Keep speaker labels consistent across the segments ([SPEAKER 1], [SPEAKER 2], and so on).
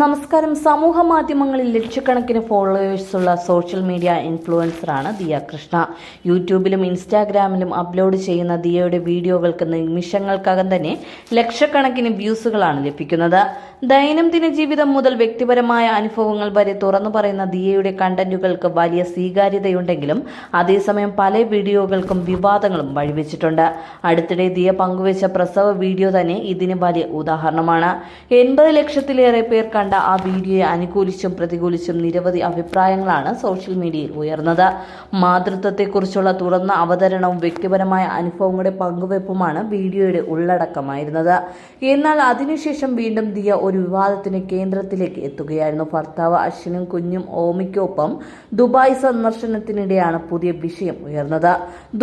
[SPEAKER 1] നമസ്കാരം. സമൂഹ മാധ്യമങ്ങളിൽ ലക്ഷക്കണക്കിന് ഫോളോവേഴ്സുള്ള സോഷ്യൽ മീഡിയ ഇൻഫ്ലുവൻസറാണ് ദിയ കൃഷ്ണ. യൂട്യൂബിലും ഇൻസ്റ്റാഗ്രാമിലും അപ്ലോഡ് ചെയ്യുന്ന ദിയയുടെ വീഡിയോകൾക്ക് നിമിഷങ്ങൾക്കകം തന്നെ ലക്ഷക്കണക്കിന് വ്യൂസുകളാണ് ലഭിക്കുന്നത്. ദൈനംദിന ജീവിതം മുതൽ വ്യക്തിപരമായ അനുഭവങ്ങൾ വരെ തുറന്നു പറയുന്ന ദിയയുടെ കണ്ടന്റുകൾക്ക് വലിയ സ്വീകാര്യതയുണ്ടെങ്കിലും അതേസമയം പല വീഡിയോകൾക്കും വിവാദങ്ങളും വഴിവെച്ചിട്ടുണ്ട്. അടുത്തിടെ ദിയ പങ്കുവച്ച പ്രസവ വീഡിയോ തന്നെ ഇതിന് വലിയ ഉദാഹരണമാണ്. എൺപത് ലക്ഷത്തിലേറെ പേർ കണ്ട ആ വീഡിയോയെ അനുകൂലിച്ചും പ്രതികൂലിച്ചും നിരവധി അഭിപ്രായങ്ങളാണ് സോഷ്യൽ മീഡിയയിൽ ഉയർന്നത്. മാതൃത്വത്തെക്കുറിച്ചുള്ള തുറന്ന അവതരണവും വ്യക്തിപരമായ അനുഭവങ്ങളുടെ പങ്കുവെപ്പുമാണ് വീഡിയോയുടെ ഉള്ളടക്കമായിരുന്നത്. എന്നാൽ അതിനുശേഷം വീണ്ടും ദിയ ഒരു വിവാദത്തിന് കേന്ദ്രത്തിലേക്ക് എത്തുകയായിരുന്നു. ഭർത്താവ് അശ്വിനും കുഞ്ഞും ഓമിക്കൊപ്പം ദുബായ് സന്ദർശനത്തിനിടെയാണ് പുതിയ വിഷയം ഉയർന്നത്.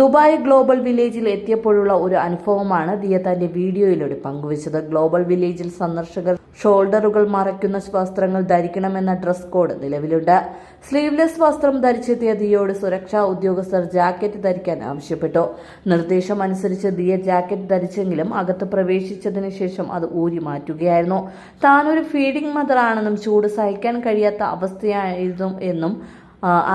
[SPEAKER 1] ദുബായ് ഗ്ലോബൽ വില്ലേജിൽ എത്തിയപ്പോഴുള്ള ഒരു അനുഭവമാണ് ദിയ തന്റെ വീഡിയോയിലൂടെ പങ്കുവച്ചത്. ഗ്ലോബൽ വില്ലേജിൽ സന്ദർശകർ ഷോൾഡറുകൾ മറയ്ക്കുന്ന വസ്ത്രങ്ങൾ ധരിക്കണമെന്ന ഡ്രസ് കോഡ് നിലവിലുണ്ട്. സ്ലീവ്ലെസ് വസ്ത്രം ധരിച്ചെത്തിയ ദിയയോട് സുരക്ഷാ ഉദ്യോഗസ്ഥർ ജാക്കറ്റ് ധരിക്കാൻ ആവശ്യപ്പെട്ടു. നിർദ്ദേശം അനുസരിച്ച് ദിയ ജാക്കറ്റ് ധരിച്ചെങ്കിലും അകത്ത് പ്രവേശിച്ചതിന് ശേഷം അത് ഊരി മാറ്റുകയായിരുന്നു. താനൊരു ഫീഡിംഗ് മദർ ആണെന്നും ചൂട് സഹിക്കാൻ കഴിയാത്ത അവസ്ഥയായിരുന്നു എന്നും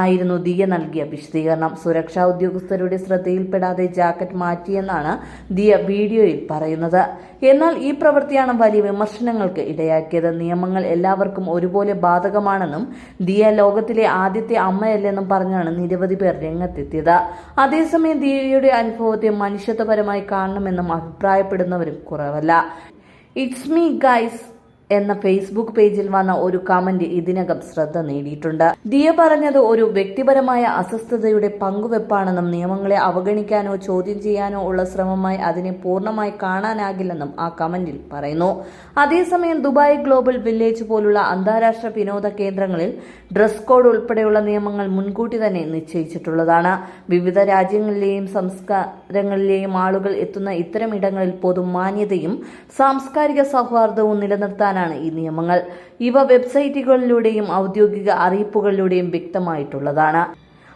[SPEAKER 1] ആയിരുന്നു ദിയ നൽകിയ വിശദീകരണം. സുരക്ഷാ ഉദ്യോഗസ്ഥരുടെ ശ്രദ്ധയിൽപ്പെടാതെ ജാക്കറ്റ് മാറ്റിയെന്നാണ് ദിയ വീഡിയോയിൽ പറയുന്നത്. എന്നാൽ ഈ പ്രവൃത്തിയാണ് വലിയ വിമർശനങ്ങൾക്ക് ഇടയാക്കിയത്. നിയമങ്ങൾ എല്ലാവർക്കും ഒരുപോലെ ബാധകമാണെന്നും ദിയ ലോകത്തിലെ ആദ്യത്തെ അമ്മയല്ലെന്നും പറഞ്ഞാണ് നിരവധി പേർ രംഗത്തെത്തിയത്. അതേസമയം ദിയയുടെ അനുഭവത്തെ മനുഷ്യത്വപരമായി കാണണമെന്നും അഭിപ്രായപ്പെടുന്നവരും കുറവല്ല. ഇറ്റ്സ് മീ ഗൈസ് എന്ന ഫേസ്ബുക്ക് പേജിൽ വന്ന ഒരു കമന്റ് ഇതിനകം ശ്രദ്ധ നേടിയിട്ടുണ്ട്. ദിയ പറഞ്ഞത് ഒരു വ്യക്തിപരമായ അസ്വസ്ഥതയുടെ പങ്കുവെപ്പാണെന്നും നിയമങ്ങളെ അവഗണിക്കാനോ ചോദ്യം ചെയ്യാനോ ഉള്ള ശ്രമമായി അതിനെ പൂർണമായി കാണാനാകില്ലെന്നും ആ കമന്റിൽ പറയുന്നു. അതേസമയം ദുബായ് ഗ്ലോബൽ വില്ലേജ് പോലുള്ള അന്താരാഷ്ട്ര വിനോദ കേന്ദ്രങ്ങളിൽ ഡ്രസ് കോഡ് ഉൾപ്പെടെയുള്ള നിയമങ്ങൾ മുൻകൂട്ടി തന്നെ നിശ്ചയിച്ചിട്ടുള്ളതാണ്. വിവിധ രാജ്യങ്ങളിലെയും സംസ്കാരങ്ങളിലെയും ആളുകൾ എത്തുന്ന ഇത്തരം ഇടങ്ങളിൽ പൊതു മാന്യതയും സാംസ്കാരിക സൗഹാർദ്ദവും നിലനിർത്താനാണ് ഈ നിയമങ്ങൾ. ഇവ വെബ്സൈറ്റുകളിലൂടെയും ഔദ്യോഗിക അറിയിപ്പുകളിലൂടെയും വ്യക്തമായിട്ടുള്ളതാണ്.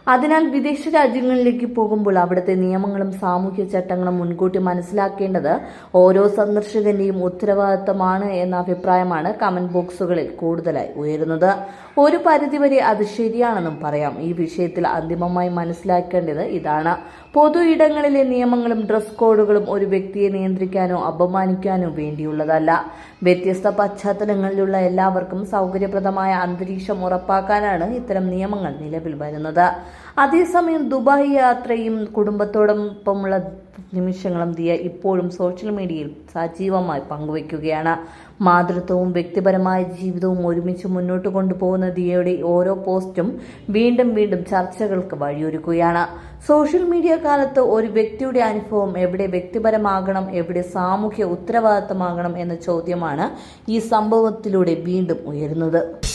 [SPEAKER 1] അതിനാൽ വിദേശ രാജ്യങ്ങളിലേക്ക് പോകുമ്പോൾ അവിടുത്തെ നിയമങ്ങളും സാമൂഹ്യ ചട്ടങ്ങളും മുൻകൂട്ടി മനസ്സിലാക്കേണ്ടത് ഓരോ സന്ദർശകന്റെയും ഉത്തരവാദിത്തമാണ് എന്ന അഭിപ്രായമാണ് കമന്റ് ബോക്സുകളിൽ കൂടുതലായി ഉയരുന്നത്. ഒരു പരിധിവരെ അത് ശരിയാണെന്നും പറയാം. ഈ വിഷയത്തിൽ അന്തിമമായി മനസ്സിലാക്കേണ്ടത് ഇതാണ്. പൊതു ഇടങ്ങളിലെ നിയമങ്ങളും ഡ്രസ് കോഡുകളും ഒരു വ്യക്തിയെ നിയന്ത്രിക്കാനോ അപമാനിക്കാനോ വേണ്ടിയുള്ളതല്ല. വ്യത്യസ്ത പശ്ചാത്തലങ്ങളിലുള്ള എല്ലാവർക്കും സൗകര്യപ്രദമായ അന്തരീക്ഷം ഉറപ്പാക്കാനാണ് ഇത്തരം നിയമങ്ങൾ നിലവിൽ വരുന്നത്. അതേസമയം ദുബായ് യാത്രയും കുടുംബത്തോടൊപ്പമുള്ള നിമിഷങ്ങളും ദിയ ഇപ്പോഴും സോഷ്യൽ മീഡിയയിൽ സജീവമായി പങ്കുവയ്ക്കുകയാണ്. മാതൃത്വവും വ്യക്തിപരമായ ജീവിതവും ഒരുമിച്ച് മുന്നോട്ട് കൊണ്ടുപോകുന്ന ദിയയുടെ ഓരോ പോസ്റ്റും വീണ്ടും വീണ്ടും ചർച്ചകൾക്ക് വഴിയൊരുക്കുകയാണ്. സോഷ്യൽ മീഡിയ കാലത്ത് ഒരു വ്യക്തിയുടെ അനുഭവം എവിടെ വ്യക്തിപരമാകണം എവിടെ സാമൂഹ്യ ഉത്തരവാദിത്തമാകണം എന്ന ചോദ്യമാണ് ഈ സംഭവത്തിലൂടെ വീണ്ടും ഉയരുന്നത്.